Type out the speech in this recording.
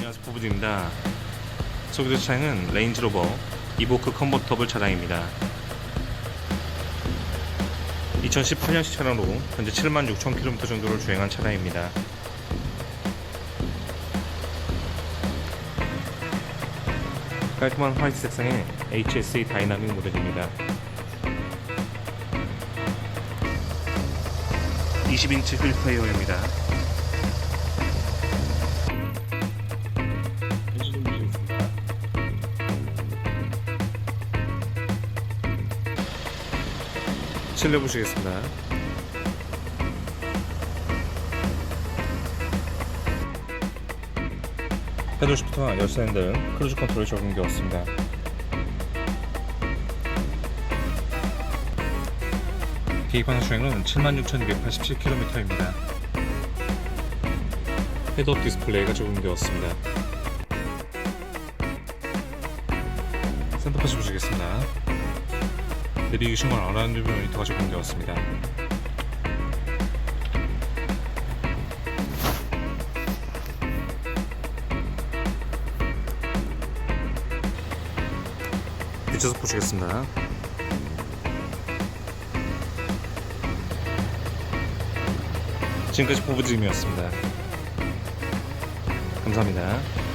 안녕하세요. 부부입니다. 소개될 차량은 레인지로버 이보크 컨버터블 차량입니다. 2018년식 차량으로 현재 76,000km 정도를 주행한 차량입니다. 깔끔한 화이트 색상의 HSE 다이나믹 모델입니다. 20인치 휠 타이어입니다 실내 보시겠습니다. 패들 시프트와 열쇠 핸들, 크루즈 컨트롤이 적용되었습니다. 계기판의 주행은 76,287km입니다. 헤드업 디스플레이가 적용되었습니다. 센터파시 보시겠습니다. 내비게이션과 어라운드 뷰 모니터가 적용되었습니다. 뒷좌석 보시겠습니다. 지금까지 보부드림이었습니다. 감사합니다.